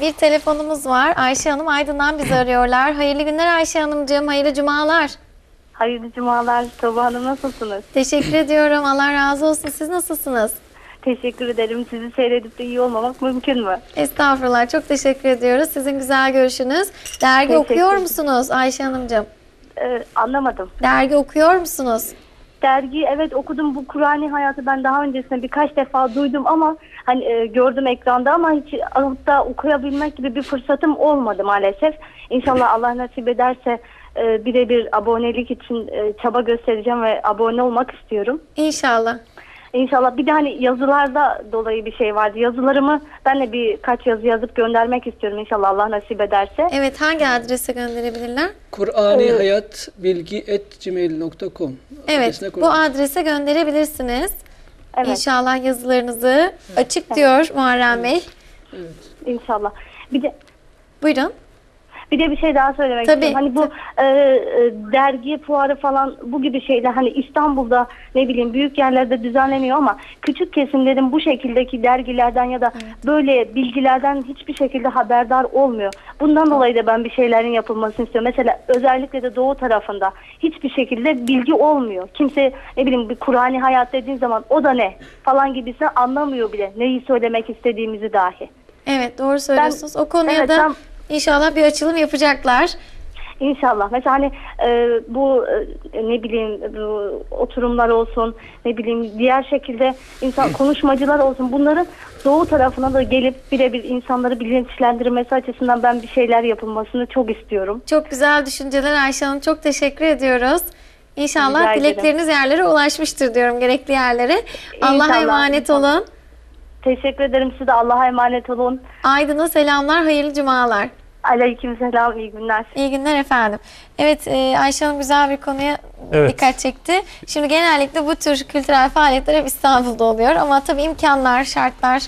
Bir telefonumuz var. Ayşe Hanım Aydın'dan bizi arıyorlar. Hayırlı günler Ayşe Hanımcığım. Hayırlı cumalar. Hayırlı cumalar. Tuğba Hanım nasılsınız? Teşekkür ediyorum. Allah razı olsun. Siz nasılsınız? Teşekkür ederim. Sizi seyredip de iyi olmamak mümkün mü? Estağfurullah. Çok teşekkür ediyoruz. Sizin güzel görüşünüz. Dergi Teşekkür okuyor musunuz Ayşe Hanımcığım? Ee, anlamadım. Dergi okuyor musunuz? Dergi evet okudum bu Kur'an'ı hayatı ben daha öncesinde birkaç defa duydum ama hani e, gördüm ekranda ama hiç alıp da okuyabilmek gibi bir fırsatım olmadı maalesef. İnşallah Allah nasip ederse e, birebir abonelik için e, çaba göstereceğim ve abone olmak istiyorum. İnşallah. İnşallah bir de hani yazılarda dolayı bir şey vardı. Yazılarımı ben de birkaç yazı yazıp göndermek istiyorum inşallah Allah nasip ederse. Evet hangi adrese gönderebilirler? Kur'ani hayat bilgi et gmail.com Evet bu adrese gönderebilirsiniz. Evet. İnşallah yazılarınızı açık diyor Muharrem Bey. İnşallah. Bir de Buyurun. Bir de bir şey daha söylemek Tabii, istiyorum. Hani bu e, e, dergi fuarı falan bu gibi şeyler hani İstanbul'da ne bileyim büyük yerlerde düzenleniyor ama küçük kesimlerin bu şekildeki dergilerden ya da böyle bilgilerden hiçbir şekilde haberdar olmuyor. Bundan dolayı da ben bir şeylerin yapılmasını istiyorum. Mesela özellikle de doğu tarafında hiçbir şekilde bilgi olmuyor. Kimse ne bileyim bir Kur'ani hayat dediğin zaman o da ne falan gibisini anlamıyor bile. Neyi söylemek istediğimizi dahi. Evet doğru söylüyorsunuz. o konuya evet, da ben- inşallah bir açılım yapacaklar. İnşallah. Mesela hani e, bu e, ne bileyim bu oturumlar olsun, ne bileyim diğer şekilde insan konuşmacılar olsun. Bunların doğu tarafına da gelip birebir insanları bilinçlendirmesi açısından ben bir şeyler yapılmasını çok istiyorum. Çok güzel düşünceler Ayşe Hanım. Çok teşekkür ediyoruz. İnşallah Rica ederim. dilekleriniz yerlere ulaşmıştır diyorum gerekli yerlere. Allah'a emanet inşallah. olun. Teşekkür ederim. Siz de Allah'a emanet olun. Aydın'a selamlar, hayırlı cumalar. Aleykümselam. iyi günler. İyi günler efendim. Evet e, Ayşe Hanım güzel bir konuya Evet. dikkat çekti. Şimdi genellikle bu tür kültürel faaliyetler hep İstanbul'da oluyor ama tabii imkanlar, şartlar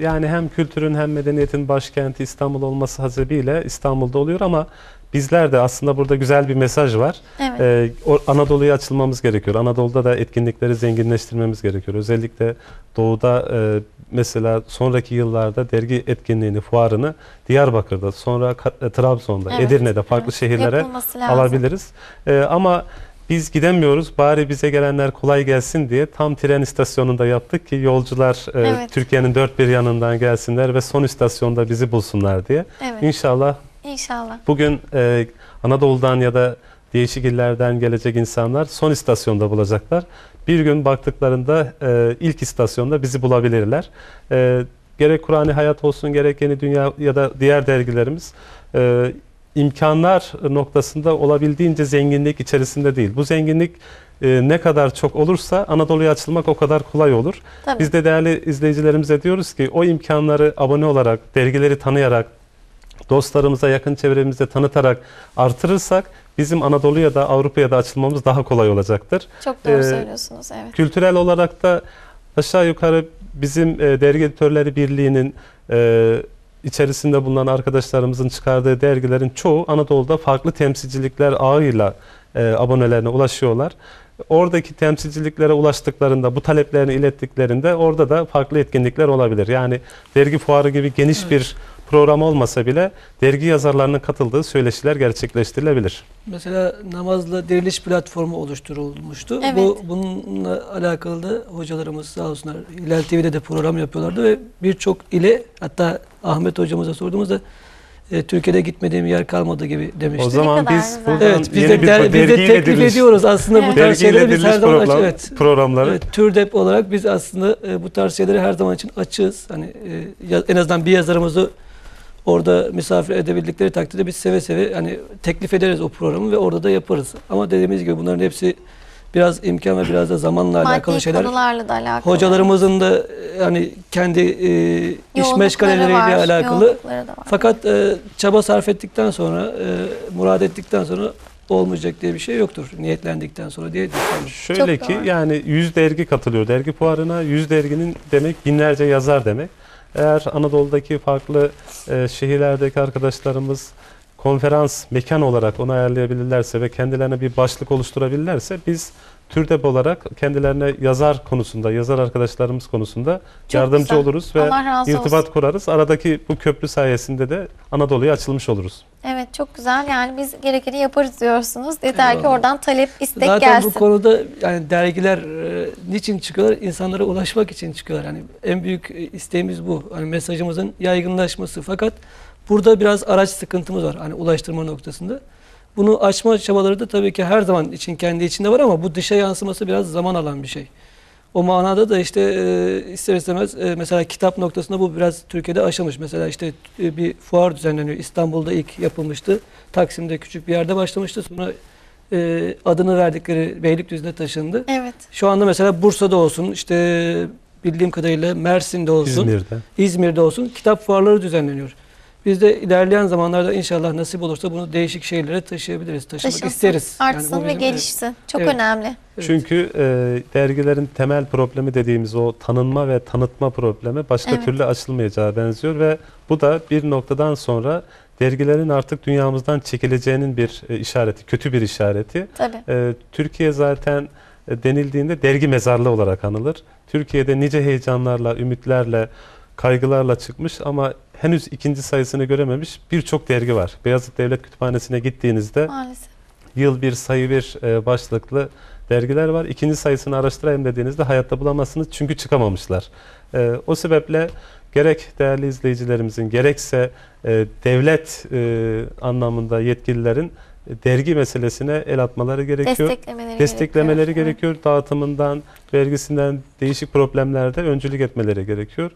Yani hem kültürün hem medeniyetin başkenti İstanbul olması hasebiyle İstanbul'da oluyor ama bizler de aslında burada güzel bir mesaj var. Evet. Ee, Anadolu'ya açılmamız gerekiyor. Anadolu'da da etkinlikleri zenginleştirmemiz gerekiyor. Özellikle doğuda e, mesela sonraki yıllarda dergi etkinliğini, fuarını Diyarbakır'da, sonra e, Trabzon'da, Evet, Edirne'de farklı evet. şehirlere alabiliriz. Ee, ama biz gidemiyoruz. Bari bize gelenler kolay gelsin diye tam tren istasyonunda yaptık ki yolcular e, Evet. Türkiye'nin dört bir yanından gelsinler ve son istasyonda bizi bulsunlar diye. Evet. İnşallah İnşallah. bugün e, Anadolu'dan ya da değişik illerden gelecek insanlar son istasyonda bulacaklar. Bir gün baktıklarında e, ilk istasyonda bizi bulabilirler. E, gerek Kur'an'ı Hayat olsun gerek Yeni Dünya ya da diğer dergilerimiz e, imkanlar noktasında olabildiğince zenginlik içerisinde değil. Bu zenginlik e, ne kadar çok olursa Anadolu'ya açılmak o kadar kolay olur. Tabii. Biz de değerli izleyicilerimize diyoruz ki o imkanları abone olarak, dergileri tanıyarak, dostlarımıza, yakın çevremize tanıtarak artırırsak bizim Anadolu'ya da Avrupa'ya da açılmamız daha kolay olacaktır. Çok doğru Ee, söylüyorsunuz. Evet. Kültürel olarak da aşağı yukarı bizim e, Dergi Editörleri Birliği'nin e, içerisinde bulunan arkadaşlarımızın çıkardığı dergilerin çoğu Anadolu'da farklı temsilcilikler ağıyla e, abonelerine ulaşıyorlar. Oradaki temsilciliklere ulaştıklarında, bu taleplerini ilettiklerinde orada da farklı etkinlikler olabilir. Yani dergi fuarı gibi geniş bir program olmasa bile dergi yazarlarının katıldığı söyleşiler gerçekleştirilebilir. Mesela namazla diriliş platformu oluşturulmuştu. Evet. Bu bununla alakalı da hocalarımız sağ olsunlar Hilal TV'de de program yapıyorlardı ve birçok ile hatta Ahmet hocamıza sorduğumuzda e, Türkiye'de gitmediğim yer kalmadı gibi demişti. O zaman biz güzel. buradan evet biz yeni de, bir der, biz de teklif diriliş- ediyoruz aslında bu Evet. tarz Dergiyle şeyleri biz her zaman aç- program- evet. programları. Evet, TÜRDEP olarak biz aslında e, bu tarz şeyleri her zaman için açığız. Hani e, en azından bir yazarımızı orada misafir edebildikleri takdirde biz seve seve hani teklif ederiz o programı ve orada da yaparız. Ama dediğimiz gibi bunların hepsi biraz imkan ve biraz da zamanla alakalı Maddi şeyler. konularla da alakalı. Hocalarımızın da hani kendi e, iş meşgaleleriyle var, alakalı. Fakat e, çaba sarf ettikten sonra, e, murad ettikten sonra olmayacak diye bir şey yoktur. Niyetlendikten sonra diye düşünüyorum. Şöyle Çok ki doğru. yani 100 dergi katılıyor dergi fuarına. 100 derginin demek binlerce yazar demek. Eğer Anadolu'daki farklı e, şehirlerdeki arkadaşlarımız konferans mekan olarak onu ayarlayabilirlerse ve kendilerine bir başlık oluşturabilirlerse biz TÜRDEP olarak kendilerine yazar konusunda, yazar arkadaşlarımız konusunda Çok yardımcı güzel. oluruz ve irtibat olsun. kurarız. Aradaki bu köprü sayesinde de Anadolu'ya açılmış oluruz. Evet çok güzel yani biz gerekeni yaparız diyorsunuz. Yeter ki oradan talep istek Zaten gelsin. bu konuda yani dergiler e, niçin çıkıyorlar? İnsanlara ulaşmak için çıkıyorlar. Yani en büyük e, isteğimiz bu. Hani mesajımızın yaygınlaşması. Fakat burada biraz araç sıkıntımız var. Hani ulaştırma noktasında. Bunu açma çabaları da tabii ki her zaman için kendi içinde var ama bu dışa yansıması biraz zaman alan bir şey. O manada da işte e, ister istemez e, mesela kitap noktasında bu biraz Türkiye'de aşılmış. Mesela işte e, bir fuar düzenleniyor. İstanbul'da ilk yapılmıştı. Taksim'de küçük bir yerde başlamıştı. Sonra e, adını verdikleri Beylikdüzü'ne taşındı. Evet. Şu anda mesela Bursa'da olsun, işte bildiğim kadarıyla Mersin'de olsun, İzmir'de. İzmir'de olsun kitap fuarları düzenleniyor. Biz de ilerleyen zamanlarda inşallah nasip olursa bunu değişik şehirlere taşıyabiliriz, taşımak Taşınsın, isteriz. Yani Artsın bu ve gelişsin. Çok Evet. önemli. Evet. Çünkü e, dergilerin temel problemi dediğimiz o tanınma ve tanıtma problemi başka Evet. türlü açılmayacağı benziyor ve bu da bir noktadan sonra dergilerin artık dünyamızdan çekileceğinin bir e, işareti, kötü bir işareti. Tabii. E, Türkiye zaten e, denildiğinde dergi mezarlığı olarak anılır. Türkiye'de nice heyecanlarla, ümitlerle, kaygılarla çıkmış ama henüz ikinci sayısını görememiş birçok dergi var. Beyazıt Devlet Kütüphanesi'ne gittiğinizde Maalesef. yıl bir sayı bir başlıklı dergiler var. İkinci sayısını araştırayım dediğinizde hayatta bulamazsınız çünkü çıkamamışlar. O sebeple gerek değerli izleyicilerimizin gerekse e, devlet e, anlamında yetkililerin e, dergi meselesine el atmaları gerekiyor. Desteklemeleri, Desteklemeleri gerekiyor. gerekiyor. Dağıtımından, vergisinden değişik problemlerde öncülük etmeleri gerekiyor.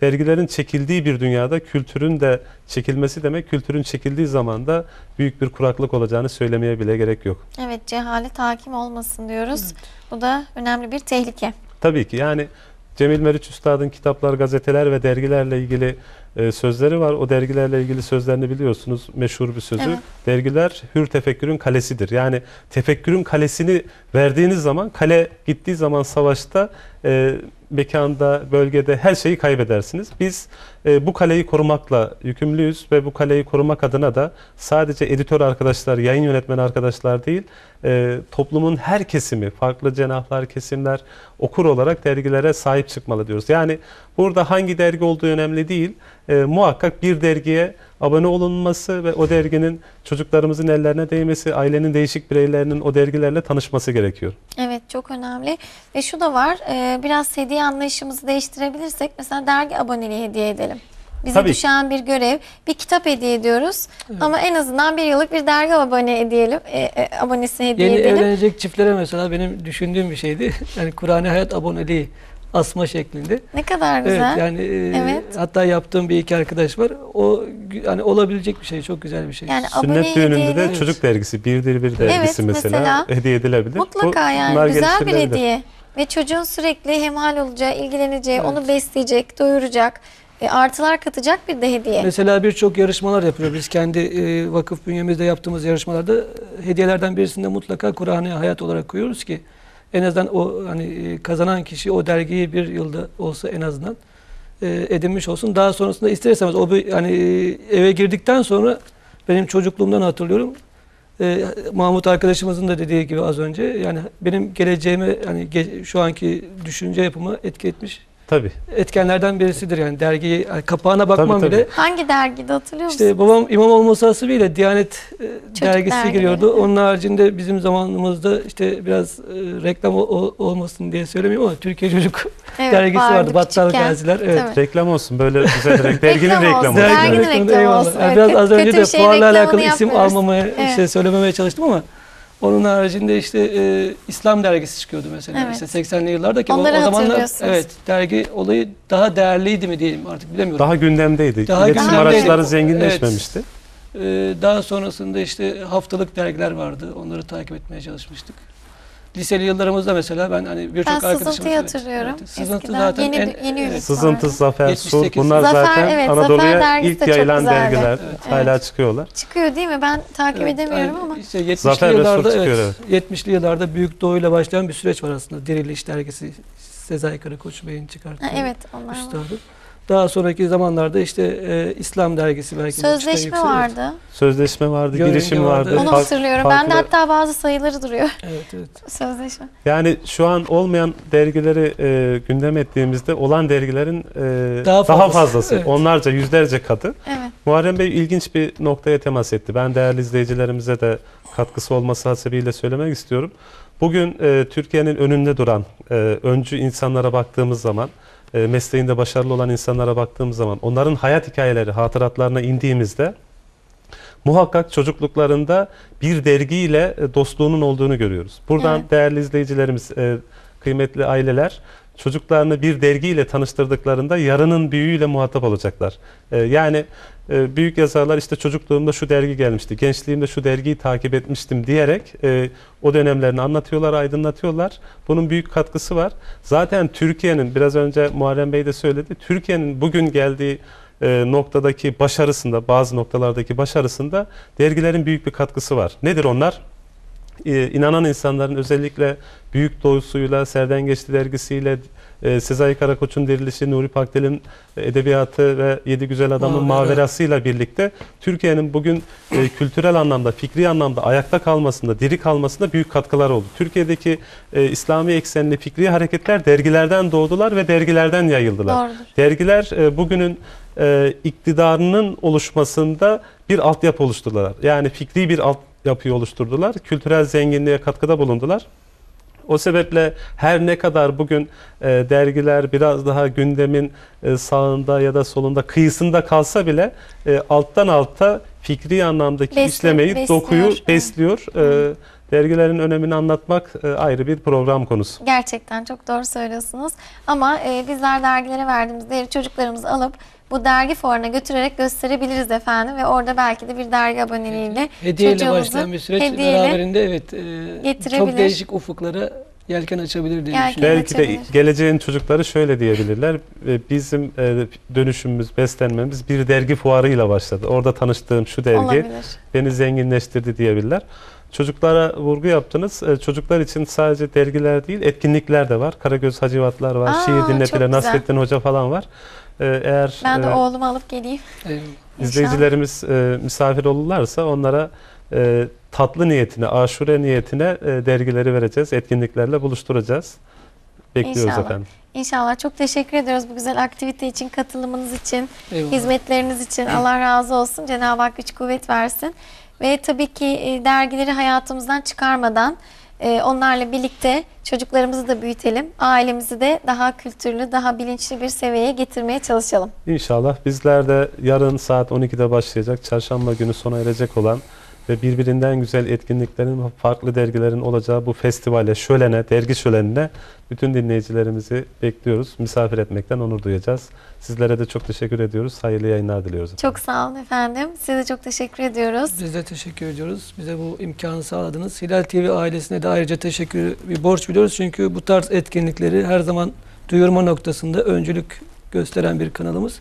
Dergilerin çekildiği bir dünyada kültürün de çekilmesi demek, kültürün çekildiği zaman da büyük bir kuraklık olacağını söylemeye bile gerek yok. Evet. evet cehalet hakim olmasın diyoruz. Bu da önemli bir tehlike. Tabii ki yani Cemil Meriç Üstad'ın kitaplar, gazeteler ve dergilerle ilgili e, sözleri var. O dergilerle ilgili sözlerini biliyorsunuz. Meşhur bir sözü. Evet. Dergiler hür tefekkürün kalesidir. Yani tefekkürün kalesini verdiğiniz zaman kale gittiği zaman savaşta e, mekanda, bölgede her şeyi kaybedersiniz. Biz e, bu kaleyi korumakla yükümlüyüz ve bu kaleyi korumak adına da sadece editör arkadaşlar, yayın yönetmeni arkadaşlar değil, e, toplumun her kesimi, farklı cenahlar, kesimler okur olarak dergilere sahip çıkmalı diyoruz. Yani burada hangi dergi olduğu önemli değil. E, muhakkak bir dergiye abone olunması ve o derginin çocuklarımızın ellerine değmesi, ailenin değişik bireylerinin o dergilerle tanışması gerekiyor. Evet çok önemli. Ve şu da var biraz hediye anlayışımızı değiştirebilirsek mesela dergi aboneliği hediye edelim. Bize Tabii. düşen bir görev, bir kitap hediye ediyoruz. Ama en azından bir yıllık bir dergi abone edelim, e, e, abonesi hediye Yeni edelim. evlenecek çiftlere mesela benim düşündüğüm bir şeydi. Yani Kur'an-ı Hayat aboneliği asma şeklinde. Ne kadar güzel. Evet yani e, Evet. hatta yaptığım bir iki arkadaş var. O hani olabilecek bir şey, çok güzel bir şey. Yani abone Sünnet düğününde de çocuk dergisi, birdir bir dergisi mesela, mesela. hediye edilebilir. Mutlaka Bu- yani güzel bir hediye. Ve çocuğun sürekli hemhal olacağı, ilgileneceği, Evet. onu besleyecek, doyuracak, e, artılar katacak bir de hediye. Mesela birçok yarışmalar yapıyor. Biz kendi e, vakıf bünyemizde yaptığımız yarışmalarda hediyelerden birisinde mutlaka Kur'an-ı Hayat olarak koyuyoruz ki en azından o hani e, kazanan kişi o dergiyi bir yılda olsa en azından e, edinmiş olsun. Daha sonrasında ister istemez o bir hani e, eve girdikten sonra benim çocukluğumdan hatırlıyorum. E, Mahmut arkadaşımızın da dediği gibi az önce yani benim geleceğime hani şu anki düşünce yapımı etki etmiş Tabii. etkenlerden birisidir yani dergiyi yani kapağına bakmam tabii. bile Hangi dergide hatırlıyor musun? işte babam imam olması hasebiyle Diyanet e, dergisi dergileri, giriyordu. Onun haricinde bizim zamanımızda işte biraz e, reklam o- o- olmasın diye söylemiyorum ama Türkiye Çocuk Evet, dergisi vardı. Battal küçükken. Gaziler. Evet. Tabii. Reklam olsun böyle güzel renk. Derginin Reklam reklamı. olsun, olsun. derginin Derginin reklamı reklamı, eyvallah. olsun. Yani Evet, biraz kötü- az önce de bir şey fuarla reklamını alakalı isim yapmıyoruz. almamaya Evet. işte söylememeye çalıştım ama onun haricinde işte e, İslam dergisi çıkıyordu mesela. Evet. İşte 80'li yıllardaki o, Onları o zamanlar hatırlıyorsunuz. evet dergi olayı daha değerliydi mi diyelim artık bilemiyorum. Daha gündemdeydi. Daha İletişim gündemdeydi. araçları Evet. zenginleşmemişti. Ee, daha sonrasında işte haftalık dergiler vardı. Onları takip etmeye çalışmıştık. Liseli yıllarımızda mesela ben hani Ben birçok arkadaşım... Sızıntı'yı evet, hatırlıyorum. evet. Sızıntı Eskiden zaten yeni, en, yeni evet. Sızıntı. Zafer, Sur 78. bunlar Zafer, zaten evet, Anadolu'ya ilk yayılan güzeldi. dergiler. Evet. Hala çıkıyorlar. Çıkıyor değil mi? Ben takip Evet, edemiyorum yani ama. işte 70'li Zafer ve Sur yıllarda çıkıyor, evet, 70'li yıllarda Büyük Doğu ile başlayan bir süreç var aslında. Diriliş dergisi Sezai Karakoç Bey'in çıkarttığı Ha, evet onlar var. Daha sonraki zamanlarda işte e, İslam dergisi belki Sözleşme vardı. Sözleşme vardı, Yörünge girişim vardı. vardı. Onu fark- hatırlıyorum. farklı- Bende hatta bazı sayıları duruyor. Evet, evet. evet. Sözleşme. Yani şu an olmayan dergileri e, gündem ettiğimizde olan dergilerin e, Daha daha, fazlası. fazlası, Evet. onlarca, yüzlerce katı. Evet. Muharrem Bey ilginç bir noktaya temas etti. Ben değerli izleyicilerimize de katkısı olması hasebiyle söylemek istiyorum. Bugün e, Türkiye'nin önünde duran e, öncü insanlara baktığımız zaman, e, mesleğinde başarılı olan insanlara baktığımız zaman, onların hayat hikayeleri, hatıratlarına indiğimizde muhakkak çocukluklarında bir dergiyle e, dostluğunun olduğunu görüyoruz. Buradan Evet. değerli izleyicilerimiz, e, kıymetli aileler çocuklarını bir dergiyle tanıştırdıklarında yarının büyüğüyle muhatap olacaklar. E, Yani e, büyük yazarlar işte çocukluğumda şu dergi gelmişti, gençliğimde şu dergiyi takip etmiştim diyerek e, o dönemlerini anlatıyorlar, aydınlatıyorlar. Bunun büyük katkısı var. Zaten Türkiye'nin biraz önce Muharrem Bey de söyledi. Türkiye'nin bugün geldiği e, noktadaki başarısında, bazı noktalardaki başarısında dergilerin büyük bir katkısı var. Nedir onlar? E, inanan insanların özellikle Büyük Doğusuyla, Serden Geçti dergisiyle, e, Sezai Karakoç'un dirilişi, Nuri Pakdel'in edebiyatı ve Yedi Güzel Adam'ın Mavera. maverasıyla birlikte Türkiye'nin bugün e, kültürel anlamda, fikri anlamda ayakta kalmasında, diri kalmasında büyük katkılar oldu. Türkiye'deki e, İslami eksenli fikri hareketler dergilerden doğdular ve dergilerden yayıldılar. Doğrudur. Dergiler e, bugünün e, iktidarının oluşmasında bir altyapı oluşturdular. Yani fikri bir altyapıyı oluşturdular. Kültürel zenginliğe katkıda bulundular. O sebeple her ne kadar bugün e, dergiler biraz daha gündemin e, sağında ya da solunda kıyısında kalsa bile e, alttan alta fikri anlamdaki Besli- işlemeyi, besliyor, dokuyu evet. besliyor. E, dergilerin önemini anlatmak e, ayrı bir program konusu. Gerçekten çok doğru söylüyorsunuz. Ama e, bizler dergilere verdiğimiz değeri çocuklarımızı alıp bu dergi fuarına götürerek gösterebiliriz efendim ve orada belki de bir dergi aboneliğiyle Hediyeyle başlayan bir süreç beraberinde evet e, çok değişik ufuklara yelken açabilir diye Yelken düşünüyorum. Belki de geleceğin çocukları şöyle diyebilirler. e, Bizim e, dönüşümümüz, beslenmemiz bir dergi fuarıyla başladı. Orada tanıştığım şu dergi olabilir. beni zenginleştirdi diyebilirler. Çocuklara vurgu yaptınız. E, Çocuklar için sadece dergiler değil, etkinlikler de var. Karagöz Hacivatlar var, Aa, şiir çok dinletiler, güzel. Nasrettin Hoca falan var. E, Eğer Ben de e, oğlumu alıp geleyim. Eyvallah. izleyicilerimiz e, misafir olurlarsa onlara e, tatlı niyetine, aşure niyetine e, dergileri vereceğiz. Etkinliklerle buluşturacağız. Bekliyoruz İnşallah. efendim. İnşallah çok teşekkür ediyoruz bu güzel aktivite için, katılımınız için, Eyvallah. hizmetleriniz için. Allah razı olsun. Cenab-ı Hak güç kuvvet versin. Ve tabii ki e, dergileri hayatımızdan çıkarmadan e, onlarla birlikte çocuklarımızı da büyütelim. Ailemizi de daha kültürlü, daha bilinçli bir seviyeye getirmeye çalışalım. İnşallah bizler de yarın saat 12'de başlayacak, çarşamba günü sona erecek olan ve birbirinden güzel etkinliklerin, farklı dergilerin olacağı bu festivale, şölene, dergi şölenine bütün dinleyicilerimizi bekliyoruz. Misafir etmekten onur duyacağız. Sizlere de çok teşekkür ediyoruz. Hayırlı yayınlar diliyoruz. Çok sağ olun efendim. Size de çok teşekkür ediyoruz. Biz de teşekkür ediyoruz. Bize bu imkanı sağladınız. Hilal TV ailesine de ayrıca teşekkür bir borç biliyoruz. Çünkü bu tarz etkinlikleri her zaman duyurma noktasında öncülük gösteren bir kanalımız.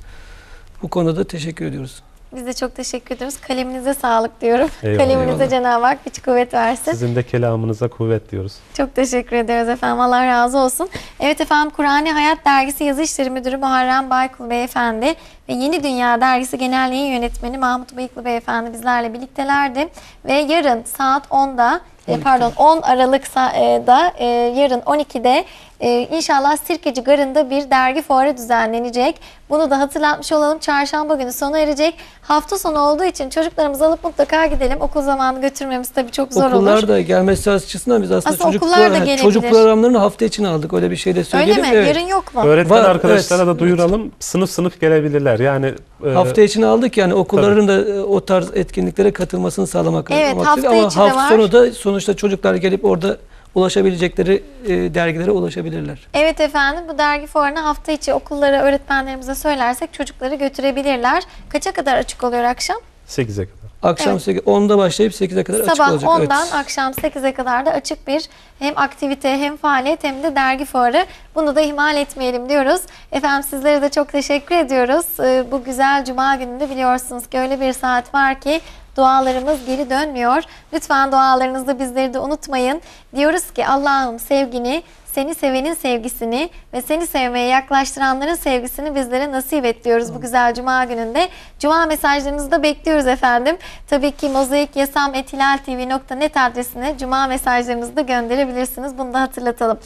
Bu konuda teşekkür ediyoruz. Biz de çok teşekkür ediyoruz. Kaleminize sağlık diyorum. Eyvallah. Kaleminize Eyvallah. Cenab-ı Hak güç kuvvet versin. Sizin de kelamınıza kuvvet diyoruz. Çok teşekkür ederiz efendim. Allah razı olsun. Evet efendim Kur'ani Hayat Dergisi Yazı İşleri Müdürü Muharrem Baykul Beyefendi ve Yeni Dünya Dergisi Genel Yayın Yönetmeni Mahmut Bıyıklı Beyefendi bizlerle birliktelerdi. Ve yarın saat 10'da e, 12'de. pardon 10 Aralık'da e, yarın 12'de e, inşallah Sirkeci Garı'nda bir dergi fuarı düzenlenecek. Bunu da hatırlatmış olalım. Çarşamba günü sona erecek. Hafta sonu olduğu için çocuklarımızı alıp mutlaka gidelim. Okul zamanı götürmemiz tabii çok zor Okullar olur. da gelmesi açısından biz aslında, Aslında çocuk, okullar da gelebilir. çocuk programlarını hafta içine aldık. Öyle bir şey de Öyle söyleyelim. mi? Evet. Yarın yok mu? Öğretmen Var, arkadaşlara evet. da duyuralım. Sınıf sınıf gelebilirler. Yani e, Hafta içine aldık yani okulların da e, o tarz etkinliklere katılmasını sağlamak Evet, amaçlıyla. hafta ama içi de hafta var. sonu da sonuçta çocuklar gelip orada ulaşabilecekleri e, dergilere ulaşabilirler. Evet efendim bu dergi fuarına hafta içi okullara öğretmenlerimize söylersek çocukları götürebilirler. Kaça kadar açık oluyor akşam? 8'e kadar. Akşam Evet. 8, 10'da başlayıp 8'e kadar açık Sabah olacak. 10'dan evet. akşam 8'e kadar da açık bir hem aktivite hem faaliyet hem de dergi fuarı. Bunu da ihmal etmeyelim diyoruz. Efendim sizlere de çok teşekkür ediyoruz. Ee, Bu güzel cuma gününde biliyorsunuz ki öyle bir saat var ki dualarımız geri dönmüyor. Lütfen dualarınızda bizleri de unutmayın. Diyoruz ki Allah'ım sevgini, seni sevenin sevgisini ve seni sevmeye yaklaştıranların sevgisini bizlere nasip et diyoruz bu güzel cuma gününde. Cuma mesajlarınızı da bekliyoruz efendim. Tabii ki mozaik.yasam.etilaltv.net adresine cuma mesajlarınızı da gönderebilirsiniz. Bunu da hatırlatalım.